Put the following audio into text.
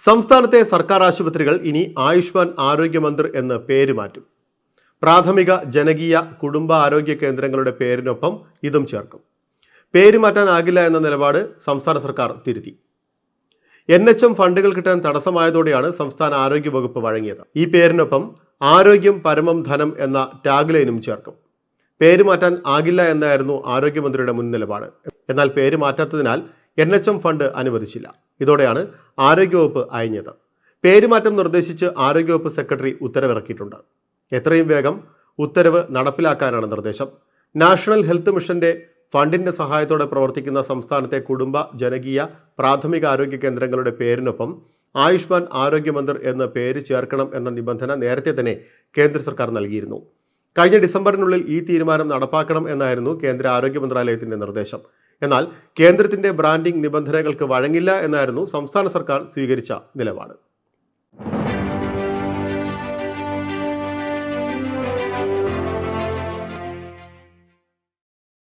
സംസ്ഥാനത്തെ സർക്കാർ ആശുപത്രികൾ ഇനി ആയുഷ്മാൻ ആരോഗ്യമന്ത്ര് എന്ന് പേര് മാറ്റും. പ്രാഥമിക ജനകീയ കുടുംബ ആരോഗ്യ കേന്ദ്രങ്ങളുടെ പേരിനൊപ്പം ഇതും ചേർക്കും. പേര് മാറ്റാനാകില്ല എന്ന നിലപാട് സംസ്ഥാന സർക്കാർ തിരുത്തി. എൻ എച്ച് എം ഫണ്ടുകൾ കിട്ടാൻ തടസ്സമായതോടെയാണ് സംസ്ഥാന ആരോഗ്യ വകുപ്പ് വഴങ്ങിയത്. ഈ പേരിനൊപ്പം ആരോഗ്യം പരമം ധനം എന്ന ടാഗ് ലൈനും ചേർക്കും. പേര് മാറ്റാൻ ആകില്ല എന്നായിരുന്നു ആരോഗ്യമന്ത്രിയുടെ മുൻ നിലപാട് എന്നാൽ പേര് മാറ്റാത്തതിനാൽ എൻ എച്ച് എം ഫണ്ട് അനുവദിച്ചില്ല. ഇതോടെയാണ് ആരോഗ്യവകുപ്പ് അയഞ്ഞത്. പേരുമാറ്റം നിർദ്ദേശിച്ച് ആരോഗ്യവകുപ്പ് സെക്രട്ടറി ഉത്തരവിറക്കിയിട്ടുണ്ട്. എത്രയും വേഗം ഉത്തരവ് നടപ്പിലാക്കാനാണ് നിർദ്ദേശം. നാഷണൽ ഹെൽത്ത് മിഷന്റെ ഫണ്ടിന്റെ സഹായത്തോടെ പ്രവർത്തിക്കുന്ന സംസ്ഥാനത്തെ കുടുംബ ജനകീയ പ്രാഥമിക ആരോഗ്യ കേന്ദ്രങ്ങളുടെ പേരിനൊപ്പം ആയുഷ്മാൻ ആരോഗ്യമന്ത്ര് എന്ന പേര് ചേർക്കണം എന്ന നിബന്ധന നേരത്തെ തന്നെ കേന്ദ്ര സർക്കാർ നൽകിയിരുന്നു. കഴിഞ്ഞ ഡിസംബറിനുള്ളിൽ ഈ തീരുമാനം നടപ്പാക്കണം എന്നായിരുന്നു കേന്ദ്ര ആരോഗ്യ മന്ത്രാലയത്തിന്റെ നിർദ്ദേശം. എന്നാൽ കേന്ദ്രത്തിന്റെ ബ്രാൻഡിംഗ് നിബന്ധനകൾക്ക് വഴങ്ങില്ല എന്നായിരുന്നു സംസ്ഥാന സർക്കാർ സ്വീകരിച്ച നിലപാട്.